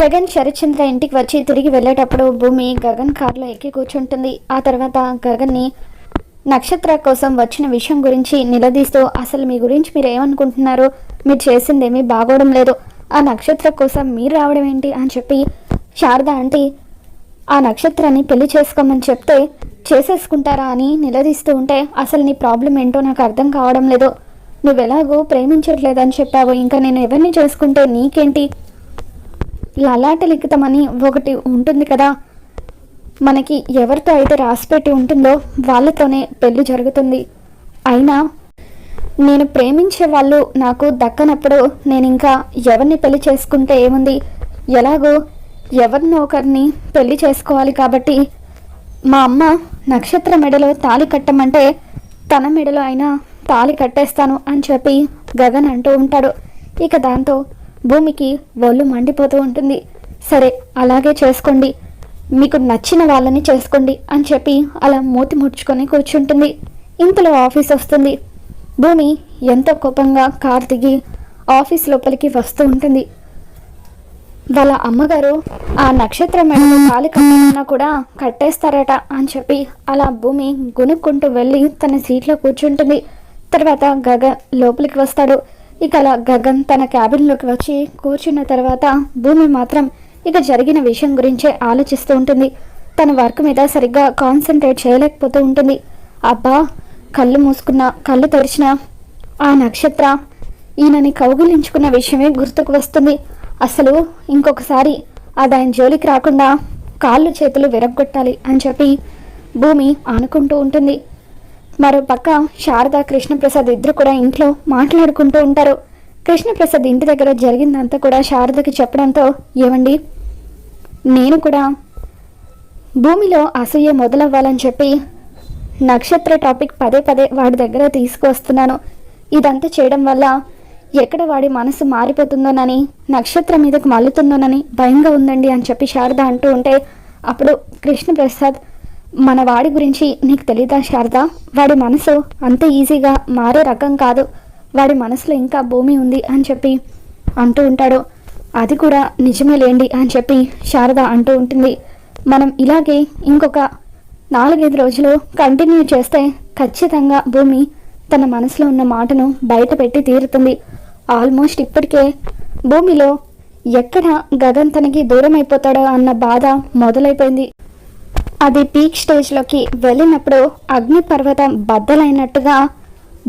గగన్ శరత్చంద్ర ఇంటికి వచ్చి తిరిగి వెళ్ళేటప్పుడు భూమి గగన్ కారులో ఎక్కి కూర్చుంటుంది. ఆ తర్వాత గగన్ని నక్షత్ర కోసం వచ్చిన విషయం గురించి నిలదీస్తూ అసలు మీ గురించి మీరు ఏమనుకుంటున్నారు మీరు చేసిందేమీ బాగోవడం లేదు. ఆ నక్షత్ర కోసం మీరు రావడం ఏంటి? అని చెప్పి శారద ఆంటీ ఆ నక్షత్రాన్ని పెళ్ళి చేసుకోమని చెప్తే చేసేసుకుంటారా? అని నిలదీస్తూ ఉంటే అసలు నీ ప్రాబ్లం ఏంటో నాకు అర్థం కావడం లేదు. నువ్వెలాగో ప్రేమించట్లేదని చెప్పావు. ఇంకా నేను ఎవరిని చేసుకుంటే నీకేంటి? లలాట లిఖితమని ఒకటి ఉంటుంది కదా. మనకి ఎవరితో అయితే రాసిపెట్టి ఉంటుందో వాళ్ళతోనే పెళ్ళి జరుగుతుంది. అయినా నేను ప్రేమించే వాళ్ళు నాకు దక్కనప్పుడు నేను ఇంకా ఎవరిని పెళ్ళి చేసుకుంటే ఏముంది? ఎలాగో ఎవరినో ఒకరిని పెళ్ళి చేసుకోవాలి కాబట్టి మా అమ్మ నక్షత్ర మెడలో తాళి కట్టమంటే తన మెడలో అయినా తాళి కట్టేస్తాను అని చెప్పి గగన్ అంటూ ఉంటాడు. ఇక దాంతో భూమికి ఒళ్ళు మండిపోతూ ఉంటుంది. సరే అలాగే చేసుకోండి. మీకు నచ్చిన వాళ్ళని చేసుకోండి అని చెప్పి అలా మూతి ముడుచుకొని కూర్చుంటుంది. ఇంతలో ఆఫీస్ వస్తుంది. భూమి ఎంతో కోపంగా కార్ దిగి ఆఫీస్ లోపలికి వస్తూ ఉంటుంది. వాళ్ళ అమ్మగారు ఆ నక్షత్రం మెడలో కాలు కట్టనున్నా కూడా కట్టేస్తారట అని చెప్పి అలా భూమి గునుక్కుంటూ వెళ్ళి తన సీట్లో కూర్చుంటుంది. తర్వాత గగ లోపలికి వస్తాడు. ఇక అలా గగన్ తన క్యాబిన్లోకి వచ్చి కూర్చున్న తర్వాత భూమి మాత్రం ఇక జరిగిన విషయం గురించే ఆలోచిస్తూ ఉంటుంది. తన వర్క్ మీద సరిగ్గా కాన్సన్ట్రేట్ చేయలేకపోతూ ఉంటుంది. అబ్బా కళ్ళు మూసుకున్న కళ్ళు తెరిచిన ఆ నక్షత్ర ఈయనని కౌగులించుకున్న విషయమే గుర్తుకు వస్తుంది. అసలు ఇంకొకసారి అది ఆయన జోలికి రాకుండా కాళ్ళు చేతులు విరగొట్టాలి అని చెప్పి భూమి అనుకుంటూ ఉంటుంది. మరో పక్క శారద కృష్ణప్రసాద్ ఇద్దరు కూడా ఇంట్లో మాట్లాడుకుంటూ ఉంటారు. కృష్ణప్రసాద్ ఇంటి దగ్గర జరిగిందంతా కూడా శారదకి చెప్పడంతో ఏమండి? నేను కూడా భూమిలో అసూయ మొదలవ్వాలని చెప్పి నక్షత్ర టాపిక్ పదే పదే వాడి దగ్గర తీసుకువస్తున్నాను. ఇదంతా చేయడం వల్ల ఎక్కడ వాడి మనసు మారిపోతుందోనని నక్షత్రం మీదకు మల్లుతుందోనని భయంగా ఉందండి అని చెప్పి శారద అంటూ ఉంటే అప్పుడు కృష్ణప్రసాద్ మన వాడి గురించి నీకు తెలీదా శారద? వాడి మనసు అంత ఈజీగా మారే రకం కాదు. వాడి మనసులో ఇంకా భూమి ఉంది అని చెప్పి అంటూ ఉంటాడు. అది కూడా నిజమే లేండి అని చెప్పి శారద అంటూ ఉంటుంది. మనం ఇలాగే ఇంకొక నాలుగైదు రోజులు కంటిన్యూ చేస్తే ఖచ్చితంగా భూమి తన మనసులో ఉన్న మాటను బయట పెట్టి తీరుతుంది. ఆల్మోస్ట్ ఇప్పటికే భూమిలో ఎక్కడ గగన్ తనకి దూరం అయిపోతాడో అన్న బాధ మొదలైపోయింది. అది పీక్ స్టేజ్లోకి వెళ్ళినప్పుడు అగ్నిపర్వతం బద్దలైనట్టుగా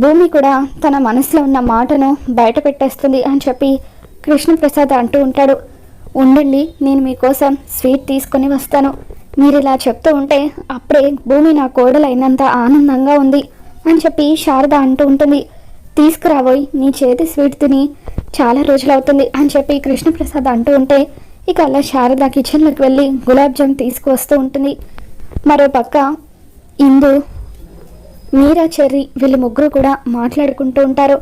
భూమి కూడా తన మనసులో ఉన్న మాటను బయట పెట్టేస్తుంది అని చెప్పి కృష్ణప్రసాద్ అంటూ ఉంటాడు. ఉండండి నేను మీకోసం స్వీట్ తీసుకొని వస్తాను. మీరు ఇలా చెప్తూ ఉంటే అప్పుడే భూమి నా కోడలైనంత ఆనందంగా ఉంది అని చెప్పి శారద అంటూ ఉంటుంది. తీసుకురాబోయి నీ చేతి స్వీట్ తిని చాలా రోజులు అవుతుంది అని చెప్పి కృష్ణప్రసాద్ అంటూ ఉంటే ఇక అలా శారద కిచెన్లోకి వెళ్ళి గులాబ్ జామ్ తీసుకువస్తూ ఉంటుంది. మరో పక్క ఇందు మీరా చెర్రి వీళ్ళు ముగ్గురు కూడా మాట్లాడుకుంటూ ఉంటారు.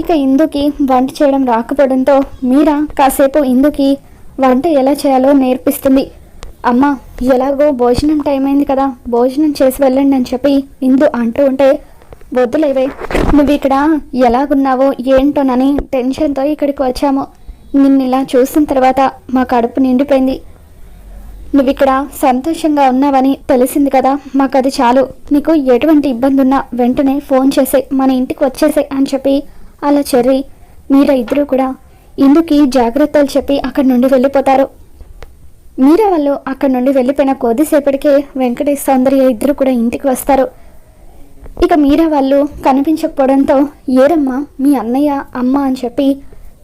ఇక ఇందుకి వంట చేయడం రాకపోవడంతో మీరా కాసేపు ఇందుకి వంట ఎలా చేయాలో నేర్పిస్తుంది. అమ్మ ఎలాగో భోజనం టైం అయింది కదా భోజనం చేసి వెళ్ళండి అని చెప్పి ఇందు అంటూ ఉంటే వద్దులేవే నువ్వు ఇక్కడ ఎలాగున్నావో ఏంటోనని టెన్షన్తో ఇక్కడికి వచ్చాము. నిన్ను ఇలా చూసిన తర్వాత మా కడుపు నిండిపోయింది. నువ్విక్కడ సంతోషంగా ఉన్నావని తెలిసింది కదా మాకది చాలు. నీకు ఎటువంటి ఇబ్బంది ఉన్నా వెంటనే ఫోన్ చేసే మన ఇంటికి వచ్చేసే అని చెప్పి అలా చెర్రి. మీరా ఇద్దరు కూడా ఇందుకి జాగ్రత్తలు చెప్పి అక్కడి నుండి వెళ్ళిపోతారు. మీరా వాళ్ళు అక్కడి నుండి వెళ్ళిపోయిన కొద్దిసేపటికే వెంకటేష్ సౌందర్య ఇద్దరు కూడా ఇంటికి వస్తారు. ఇక మీరా వాళ్ళు కనిపించకపోవడంతో ఏరమ్మా మీ అన్నయ్య అమ్మ అని చెప్పి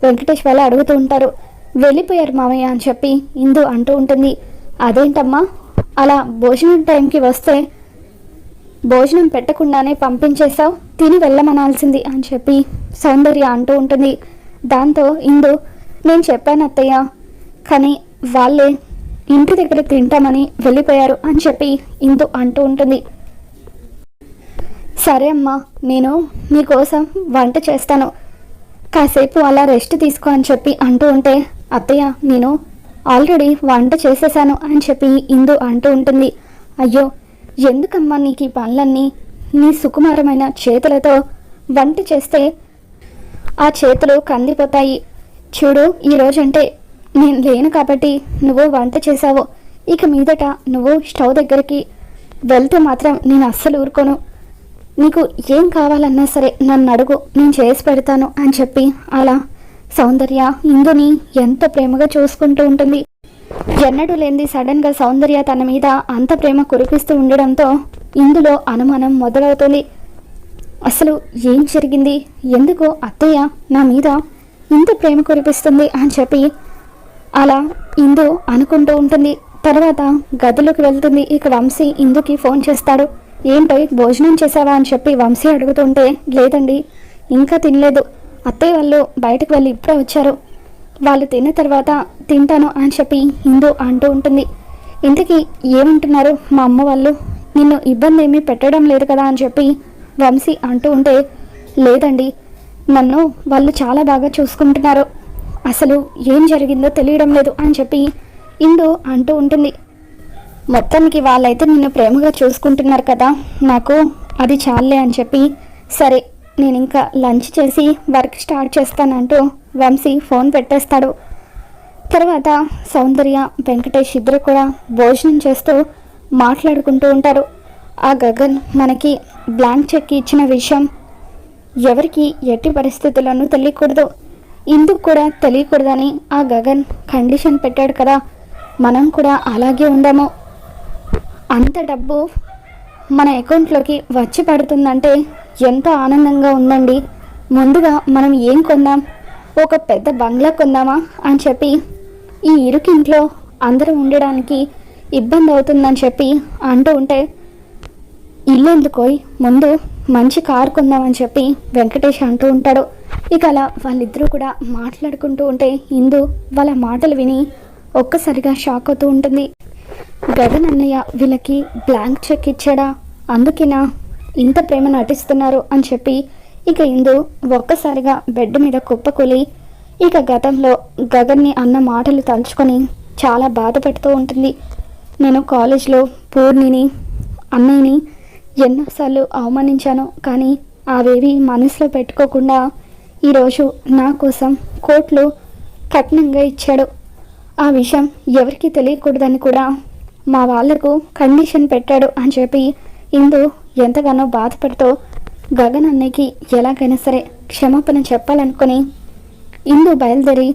వెంకటేష్ వాళ్ళు అడుగుతూ ఉంటారు. వెళ్ళిపోయారు మామయ్య అని చెప్పి ఇందు అంటూ ఉంటుంది. అదేంటమ్మా? అలా భోజనం టైంకి వస్తే భోజనం పెట్టకుండానే పంపించేశావు? తిని వెళ్ళమనాల్సింది అని చెప్పి సౌందర్య అంటూ ఉంటుంది. దాంతో ఇందు నేను చెప్పాను అత్తయ్య కానీ వాళ్ళే ఇంటి దగ్గర తింటామని వెళ్ళిపోయారు అని చెప్పి ఇందు అంటూ ఉంటుంది. సరే అమ్మా నేను మీకోసం వంట చేస్తాను. కాసేపు అలా రెస్ట్ తీసుకో అని చెప్పి అంటూ ఉంటే అత్తయ్య నేను ఆల్రెడీ వంట చేసేసాను అని చెప్పి ఇందు అంటూ ఉంటుంది. అయ్యో ఎందుకమ్మా నీకు ఈ పనులన్నీ? నీ సుకుమారమైన చేతులతో వంట చేస్తే ఆ చేతులు కందిపోతాయి చూడు ఈరోజంటే నేను లేను కాబట్టి నువ్వు వంట చేసావు ఇక మీదట నువ్వు స్టవ్ దగ్గరికి వెళ్తే మాత్రం నేను అస్సలు ఊరుకోను. నీకు ఏం కావాలన్నా సరే నన్ను అడుగు నేను చేసి పెడతాను అని చెప్పి అలా సౌందర్య ఇందుని ఎంత ప్రేమగా చూసుకుంటూ ఉంటుంది. ఎన్నడూ లేనిది సడన్గా సౌందర్య తన మీద అంత ప్రేమ కురిపిస్తూ ఉండడంతో ఇందులో అనుమానం మొదలవుతుంది. అసలు ఏం జరిగింది? ఎందుకు అత్తయ్య నా మీద ఇంత ప్రేమ కురిపిస్తుంది అని చెప్పి అలా ఇందు అనుకుంటూ ఉంటుంది. తర్వాత గదిలోకి వెళ్తుంది. ఇక వంశీ ఇందుకి ఫోన్ చేస్తాడు. ఏంటో భోజనం చేసావా అని చెప్పి వంశీ అడుగుతుంటే లేదండి ఇంకా తినలేదు. అత్తయ్య వాళ్ళు బయటకు వెళ్ళి ఇప్పుడే వచ్చారు. వాళ్ళు తిన్న తర్వాత తింటాను అని చెప్పి ఇందు అంటూ ఉంటుంది. ఇంతకీ ఏమంటున్నారు మా అమ్మ వాళ్ళు? నిన్ను ఇబ్బంది ఏమీ పెట్టడం లేదు కదా అని చెప్పి వంశీ అంటూ ఉంటే లేదండి నన్ను వాళ్ళు చాలా బాగా చూసుకుంటున్నారు. అసలు ఏం జరిగిందో తెలియడం లేదు అని చెప్పి ఇందు అంటూ ఉంటుంది. మొత్తానికి వాళ్ళైతే నిన్ను ప్రేమగా చూసుకుంటున్నారు కదా నాకు అది చాలే అని చెప్పి సరే నేను ఇంకా లంచ్ చేసి వర్క్ స్టార్ట్ చేస్తానంటూ వంశీ ఫోన్ పెట్టేస్తాడు. తర్వాత సౌందర్య వెంకటేష్ ఇద్దరు కూడా భోజనం చేస్తూ మాట్లాడుకుంటూ ఉంటారు. ఆ గగన్ మనకి బ్లాంక్ చెక్ ఇచ్చిన విషయం ఎవరికి ఎట్టి పరిస్థితుల్లోనూ తెలియకూడదు. ఇందుకు కూడా తెలియకూడదని ఆ గగన్ కండిషన్ పెట్టాడు కదా. మనం కూడా అలాగే ఉందాము. అంత డబ్బు మన అకౌంట్లోకి వచ్చి పడుతుందంటే ఎంత ఆనందంగా ఉందండి. ముందుగా మనం ఏం కొందాం? ఒక పెద్ద బంగ్లా కొందామా అని చెప్పి ఈ ఇరుకింట్లో అందరూ ఉండడానికి ఇబ్బంది అవుతుందని చెప్పి అంటూ ఉంటే ఇల్లు ఎందుకోయ్? ముందు మంచి కారు కొందామని చెప్పి వెంకటేష్ అంటూ ఉంటాడు. ఇక అలా వాళ్ళిద్దరూ కూడా మాట్లాడుకుంటూ ఉంటే ఇందు వాళ్ళ మాటలు విని ఒక్కసారిగా షాక్ అవుతూ ఉంటుంది. గగన్ అన్నయ్య వీళ్ళకి బ్లాంక్ చెక్ ఇచ్చాడా? అందుకేనా? ఇంత ప్రేమ నటిస్తున్నారు అని చెప్పి ఇక ఇందు ఒక్కసారిగా బెడ్ మీద కుప్పకూలి ఇక గతంలో గగన్ని అన్న మాటలు తలుచుకొని చాలా బాధపడుతూ ఉంటుంది. నేను కాలేజ్లో పూర్ణిని అన్నయ్యని ఎన్నోసార్లు అవమానించాను కానీ అవేవి మనసులో పెట్టుకోకుండా ఈరోజు నా కోసం కోట్లు కఠినంగా ఇచ్చాడు. ఆ విషయం ఎవరికి తెలియకూడదని కూడా మా వాళ్ళకు కండిషన్ పెట్టాడు అని చెప్పి ఇందు ఎంతగానో బాధపడుతూ గగన్ అన్నయ్యకి ఎలాగైనా సరే క్షమాపణ చెప్పాలనుకుని ఇందు బయలుదేరి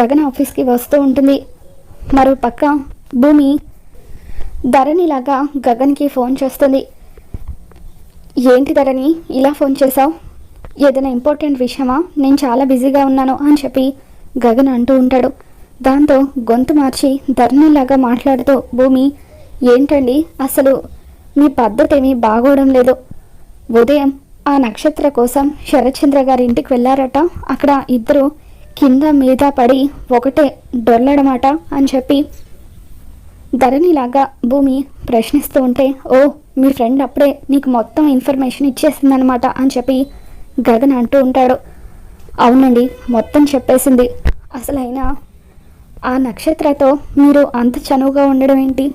గగన్ ఆఫీస్కి వస్తూ ఉంటుంది. మరో పక్క భూమి ధరణిలాగా గగన్కి ఫోన్ చేస్తుంది. ఏంటి ధరణి ఇలా ఫోన్ చేశావు? ఏదైనా ఇంపార్టెంట్ విషయమా? నేను చాలా బిజీగా ఉన్నాను అని చెప్పి గగన్ అంటూ ఉంటాడు. దాంతో గొంతు మార్చి ధరణిలాగా మాట్లాడుతూ భూమి ఏంటండి? అసలు మీ పద్ధతి ఏమీ బాగోవడం లేదు. ఉదయం ఆ నక్షత్ర కోసం శరత్చంద్ర గారి ఇంటికి వెళ్ళారట. అక్కడ ఇద్దరు కింద మీద పడి ఒకటే డొల్లడమాట అని చెప్పి ధరణిలాగా భూమి ప్రశ్నిస్తూ ఉంటే ఓ మీ ఫ్రెండ్ అప్పుడే నీకు మొత్తం ఇన్ఫర్మేషన్ ఇచ్చేసిందనమాట అని చెప్పి గగన్ అంటూ ఉంటాడు. అవునండి మొత్తం చెప్పేసింది. అసలైనా ఆ నక్షత్రతో మీరు అంత చనువుగా ఉండడం ఏంటి?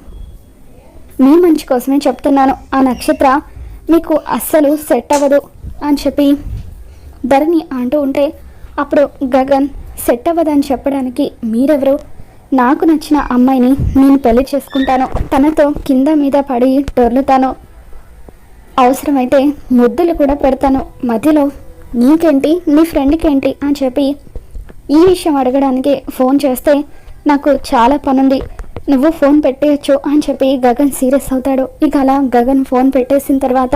మీ మంచి కోసమే చెప్తున్నాను. ఆ నక్షత్ర మీకు అస్సలు సెట్ అవ్వదు అని చెప్పి ధరణి అంటూ ఉంటే అప్పుడు గగన్ సెట్ అవ్వదని చెప్పడానికి మీరెవరు? నాకు నచ్చిన అమ్మాయిని నేను పెళ్ళి చేసుకుంటాను. తనతో కింద మీద పడి డొర్లుతాను అవసరమైతే ముద్దులు కూడా పెడతాను. మధ్యలో నీకేంటి? నీ ఫ్రెండ్కి ఏంటి అని చెప్పి ఈ విషయం అడగడానికి ఫోన్ చేస్తే నాకు చాలా పనుంది. నువ్వు ఫోన్ పెట్టేయచ్చు అని చెప్పి గగన్ సీరియస్ అవుతాడు. ఇక అలా గగన్ ఫోన్ పెట్టేసిన తర్వాత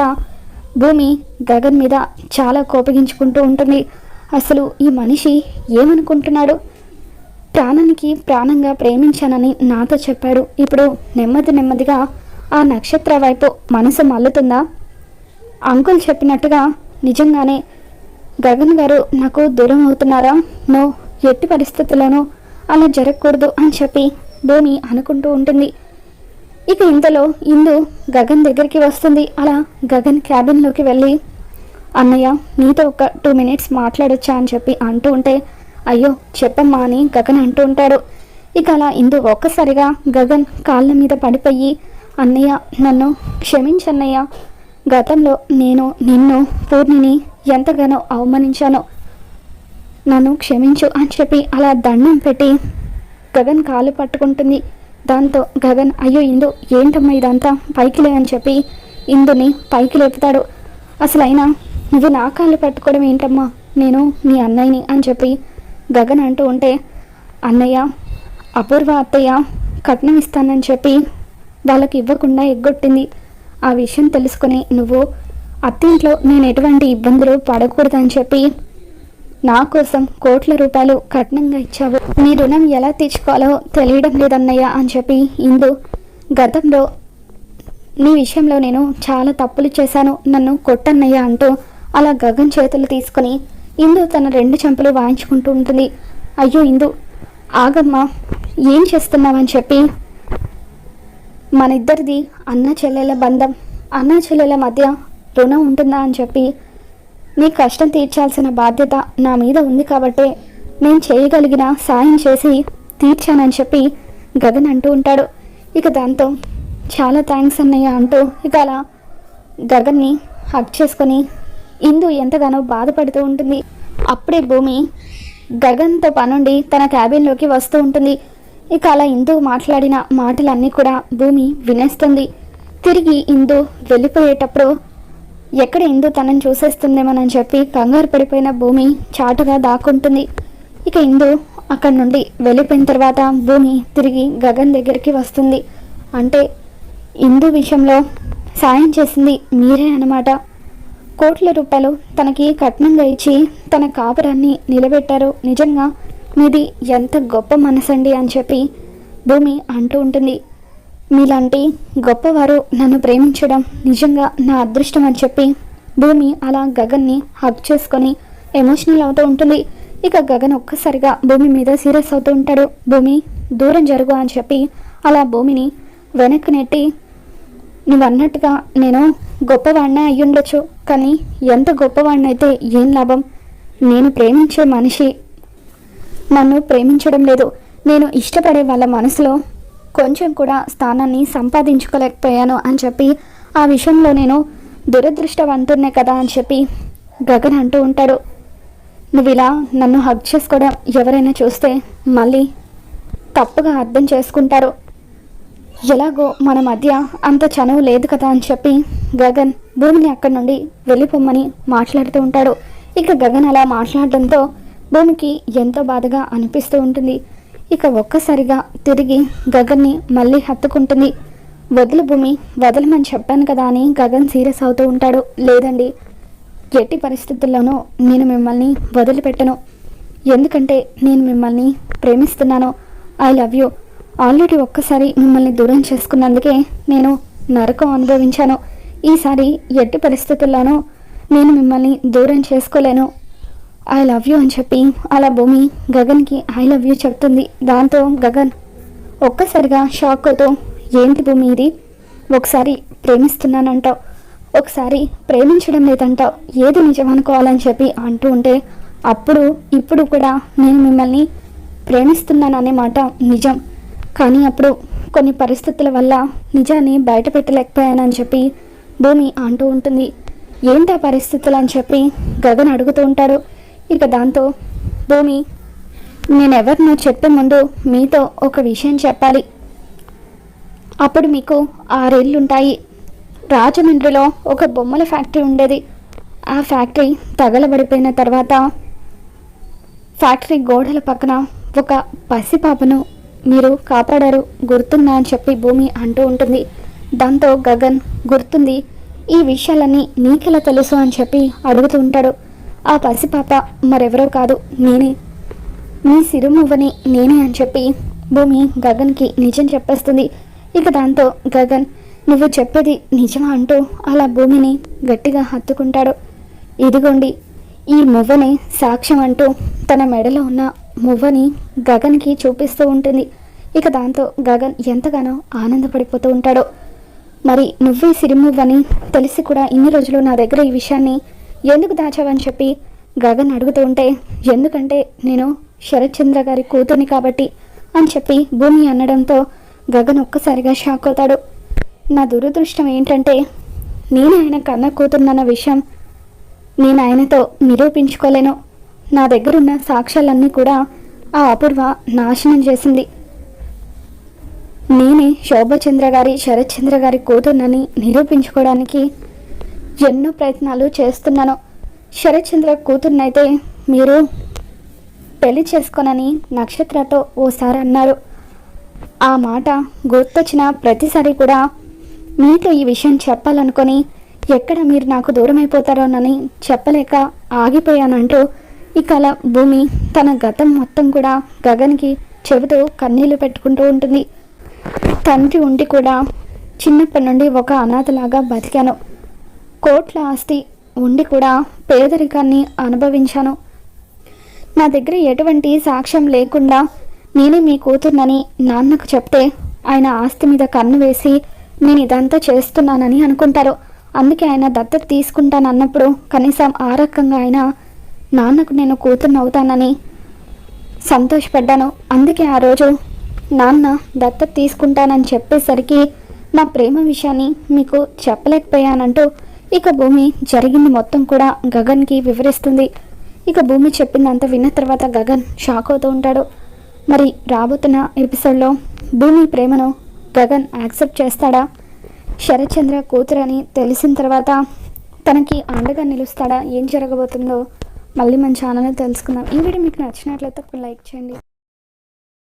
భూమి గగన్ మీద చాలా కోపగించుకుంటూ ఉంటుంది. అసలు ఈ మనిషి ఏమనుకుంటున్నాడు? ప్రాణానికి ప్రాణంగా ప్రేమించానని నాతో చెప్పాడు. ఇప్పుడు నెమ్మది నెమ్మదిగా ఆ నక్షత్ర వైపు మనసు మల్లుతుందా అంకుల్ చెప్పినట్టుగా నిజంగానే గగన్ గారు నాకు దూరం అవుతున్నారా? నో ఎట్టి పరిస్థితుల్లోనూ అలా జరగకూడదు అని చెప్పి భూమి అనుకుంటూ ఉంటుంది. ఇక ఇంతలో ఇందు గగన్ దగ్గరికి వస్తుంది. అలా గగన్ క్యాబిన్లోకి వెళ్ళి అన్నయ్య నీతో ఒక టూ మినిట్స్ మాట్లాడొచ్చా? అని చెప్పి అంటూ ఉంటే అయ్యో చెప్పమ్మా అని గగన్ అంటూ ఉంటాడు. ఇక అలా ఇందు ఒక్కసారిగా గగన్ కాళ్ళ మీద పడిపోయి అన్నయ్య నన్ను క్షమించన్నయ్య. గతంలో నేను నిన్ను పూర్ణిని ఎంతగానో అవమానించాను. నన్ను క్షమించు అని చెప్పి అలా దండం పెట్టి గగన్ కాలు పట్టుకుంటుంది. దాంతో గగన్ అయ్యో ఇందు ఏంటమ్మా ఇదంతా? పైకి లే అని చెప్పి ఇందుని పైకి లేపుతాడు. అసలు అయినా నువ్వు నా కాళ్ళు పట్టుకోవడం ఏంటమ్మా? నేను మీ అన్నయ్యని అని చెప్పి గగన్ అంటూ ఉంటే అన్నయ్య అపూర్వ అత్తయ్య కట్నం ఇస్తానని చెప్పి వాళ్ళకి ఇవ్వకుండా ఎగ్గొట్టింది. ఆ విషయం తెలుసుకుని నువ్వు అత్తింట్లో నేను ఎటువంటి ఇబ్బందులు పడకూడదని చెప్పి నా కోసం కోట్ల రూపాయలు కఠినంగా ఇచ్చావు. నీ రుణం ఎలా తీర్చుకోవాలో తెలియడం లేదన్నయ్య అని చెప్పి ఇందు గతంలో నీ విషయంలో నేను చాలా తప్పులు చేశాను. నన్ను కొట్టన్నయ్య అంటూ అలా గగన్ చేతులు తీసుకొని ఇందు తన రెండు చెంపలు వాయించుకుంటూ ఉంటుంది. అయ్యో ఇందు ఆగమ్మా ఏం చేస్తున్నావని చెప్పి మన ఇద్దరిది అన్న చెల్లెల బంధం అన్న చెల్లెల మధ్య రుణం ఉంటుందా అని చెప్పి నీ కష్టం తీర్చాల్సిన బాధ్యత నా మీద ఉంది కాబట్టే నేను చేయగలిగిన సాయం చేసి తీర్చానని చెప్పి గగన్ అంటూ ఉంటాడు. ఇక దాంతో చాలా థ్యాంక్స్ అన్నయ్య అంటూ ఇక అలా గగన్ని హక్ చేసుకొని ఇందు ఎంతగానో బాధపడుతూ ఉంటుంది. అప్పుడే భూమి గగన్తో పనుండి తన క్యాబిన్లోకి వస్తూ ఉంటుంది. ఇక అలా ఇందు మాట్లాడిన మాటలన్నీ కూడా భూమి వినేస్తుంది. తిరిగి ఇందు వెళ్ళిపోయేటప్పుడు ఎక్కడ ఇందు తనని చూసేస్తుందేమోనని చెప్పి కంగారు పడిపోయిన భూమి చాటుగా దాక్కుంటుంది. ఇక ఇందు అక్కడి నుండి వెళ్ళిపోయిన తర్వాత భూమి తిరిగి గగన్ దగ్గరికి వస్తుంది. అంటే ఇందు విషయంలో సాయం చేసింది మీరే అన్నమాట. కోట్ల రూపాయలు తనకి కట్నంగా ఇచ్చి తన కాపురాన్ని నిలబెట్టారు. నిజంగా మీది ఎంత గొప్ప మనసండి అని చెప్పి భూమి అంటూ ఉంటుంది. మీలాంటి గొప్పవారు నన్ను ప్రేమించడం నిజంగా నా అదృష్టం అని చెప్పి భూమి అలా గగన్ని హక్ చేసుకొని ఎమోషనల్ అవుతూ ఉంటుంది. ఇక గగన్ ఒక్కసారిగా భూమి మీద సీరియస్ అవుతూ ఉంటాడు. భూమి దూరం జరుగు అని చెప్పి అలా భూమిని వెనక్కి నెట్టి నువ్వు అన్నట్టుగా నేను గొప్పవాడినే అయ్యుండొచ్చు. కానీ ఎంత గొప్పవాడినైతే ఏం లాభం? నేను ప్రేమించే మనిషి నన్ను ప్రేమించడం లేదు. నేను ఇష్టపడే వాళ్ళ మనసులో కొంచెం కూడా స్థానాన్ని సంపాదించుకోలేకపోయాను అని చెప్పి ఆ విషయంలో నేను దురదృష్టవంతున్నే కదా అని చెప్పి గగన్ అంటూ ఉంటాడు. నువ్వు ఇలా నన్ను హక్ చేసుకోవడం ఎవరైనా చూస్తే మళ్ళీ తప్పుగా అర్థం చేసుకుంటారు. ఎలాగో మన మధ్య అంత చనువు లేదు కదా అని చెప్పి గగన్ భూమిని అక్కడి నుండి వెళ్ళిపోమ్మని మాట్లాడుతూ ఉంటాడు. ఇక గగన్ అలా మాట్లాడడంతో భూమికి ఎంతో బాధగా అనిపిస్తూ ఉంటుంది. ఇక ఒక్కసారిగా తిరిగి గగన్ని మళ్ళీ హత్తుకుంటుంది. వదులు భూమి వదలమని చెప్పాను కదా అని గగన్ సీరియస్ అవుతూ ఉంటాడు. లేదండి ఎట్టి పరిస్థితుల్లోనూ నేను మిమ్మల్ని వదిలిపెట్టను. ఎందుకంటే నేను మిమ్మల్ని ప్రేమిస్తున్నాను. I love you. ఆల్రెడీ ఒక్కసారి మిమ్మల్ని దూరం చేసుకున్నందుకే నేను నరకం అనుభవించాను. ఈసారి ఎట్టి పరిస్థితుల్లోనూ నేను మిమ్మల్ని దూరం చేసుకోలేను. ఐ లవ్ యూ అని చెప్పి అలా భూమి గగన్కి ఐ లవ్ యూ చెప్తుంది. దాంతో గగన్ ఒక్కసారిగా షాక్తో ఏంటి భూమి ఇది? ఒకసారి ప్రేమిస్తున్నానంటావు. ఒకసారి ప్రేమించడం లేదంటావు. ఏది నిజం అనుకోవాలని చెప్పి అంటూ ఉంటే అప్పుడు ఇప్పుడు కూడా నేను మిమ్మల్ని ప్రేమిస్తున్నాననే మాట నిజం. కానీ అప్పుడు కొన్ని పరిస్థితుల వల్ల నిజాన్ని బయట పెట్టలేకపోయానని చెప్పి భూమి అంటూ ఉంటుంది. ఏంటి ఆ పరిస్థితులు అని చెప్పి గగన్ అడుగుతూ ఉంటాడు. ఇక దాంతో భూమి నేనెవరినో చెప్పే ముందు మీతో ఒక విషయం చెప్పాలి. అప్పుడు మీకు ఆరేళ్ళుంటాయి. రాజమండ్రిలో ఒక బొమ్మల ఫ్యాక్టరీ ఉండేది. ఆ ఫ్యాక్టరీ తగలబడిపోయిన తర్వాత ఫ్యాక్టరీ గోడల పక్కన ఒక పసిపాపను మీరు కాపాడారు. గుర్తుందా? అని చెప్పి భూమి అంటూ ఉంటుంది. దాంతో గగన్ గుర్తుంది. ఈ విషయాలన్నీ నీకెలా తెలుసు? అని చెప్పి అడుగుతూ ఉంటాడు. ఆ పసిపాప మరెవరో కాదు నేనే. నీ సిరుమువ్వని నేనే అని చెప్పి భూమి గగన్కి నిజం చెప్పేస్తుంది. ఇక దాంతో గగన్ నువ్వు చెప్పేది నిజమా? అంటూ అలా భూమిని గట్టిగా హత్తుకుంటాడు. ఇదిగోండి ఈ మువ్వని సాక్ష్యం అంటూ తన మెడలో ఉన్న మువ్వని గగన్కి చూపిస్తూ ఉంటుంది. ఇక దాంతో గగన్ ఎంతగానో ఆనందపడిపోతూ ఉంటాడు. మరి నువ్వే సిరిమువ్వని తెలిసి కూడా ఇన్ని రోజులు నా దగ్గర ఈ విషయాన్ని ఎందుకు దాచావని చెప్పి గగన్ అడుగుతూ ఉంటే ఎందుకంటే నేను శరత్చంద్ర గారి కూతుర్ని కాబట్టి అని చెప్పి భూమి అనడంతో గగన్ ఒక్కసారిగా షాక్ అవుతాడు. నా దురదృష్టం ఏంటంటే నేను ఆయన కన్న కూతురునన్న విషయం నేను ఆయనతో నిరూపించుకోలేను. నా దగ్గరున్న సాక్ష్యాలన్నీ కూడా ఆ అపూర్వ నాశనం చేసింది. నేనే శోభచంద్ర గారి శరత్చంద్ర గారి కూతుర్నని నిరూపించుకోవడానికి ఎన్నో ప్రయత్నాలు చేస్తున్నాను. శరత్చంద్ర కూతుర్నైతే మీరు పెళ్ళి చేసుకోనని నక్షత్రతో ఓసారి అన్నారు. ఆ మాట గుర్తొచ్చిన ప్రతిసారి కూడా మీతో ఈ విషయం చెప్పాలనుకొని ఎక్కడ మీరు నాకు దూరం అయిపోతారోనని చెప్పలేక ఆగిపోయానంటూ ఇక అలా భూమి తన గతం మొత్తం కూడా గగన్కి చెబుతూ కన్నీళ్ళు పెట్టుకుంటూ ఉంటుంది. తండ్రి ఉండి కూడా చిన్నప్పటి నుండి ఒక అనాథలాగా బతికాను. కోట్ల ఆస్తి ఉండి కూడా పేదరికాన్ని అనుభవించాను. నా దగ్గర ఎటువంటి సాక్ష్యం లేకుండా నేనే మీ కూతుర్నని నాన్నకు చెప్తే ఆయన ఆస్తి మీద కన్ను వేసి నేను ఇదంతా చేస్తున్నానని అనుకుంటారు. అందుకే ఆయన దత్తత తీసుకుంటానన్నప్పుడు కనీసం ఆ రకంగా ఆయన నాన్నకు నేను కూతుర్ని అవుతానని సంతోషపడ్డాను. అందుకే ఆ రోజు నాన్న దత్తత తీసుకుంటానని చెప్పేసరికి నా ప్రేమ విషయాన్ని మీకు చెప్పలేకపోయానంటూ ఇక భూమి జరిగింది మొత్తం కూడా గగన్కి వివరిస్తుంది. ఇక భూమి చెప్పిందంతా విన్న తర్వాత గగన్ షాక్ అవుతూ ఉంటాడు. మరి రాబోతున్న ఎపిసోడ్లో భూమి ప్రేమను గగన్ యాక్సెప్ట్ చేస్తాడా? శరత్చంద్ర కూతురని తెలిసిన తర్వాత తనకి అండగా నిలుస్తాడా? ఏం జరగబోతుందో మళ్ళీ మన ఛానల్లో తెలుసుకుందాం. ఈ వీడియో మీకు నచ్చినట్లయితే ఒక లైక్ చేయండి.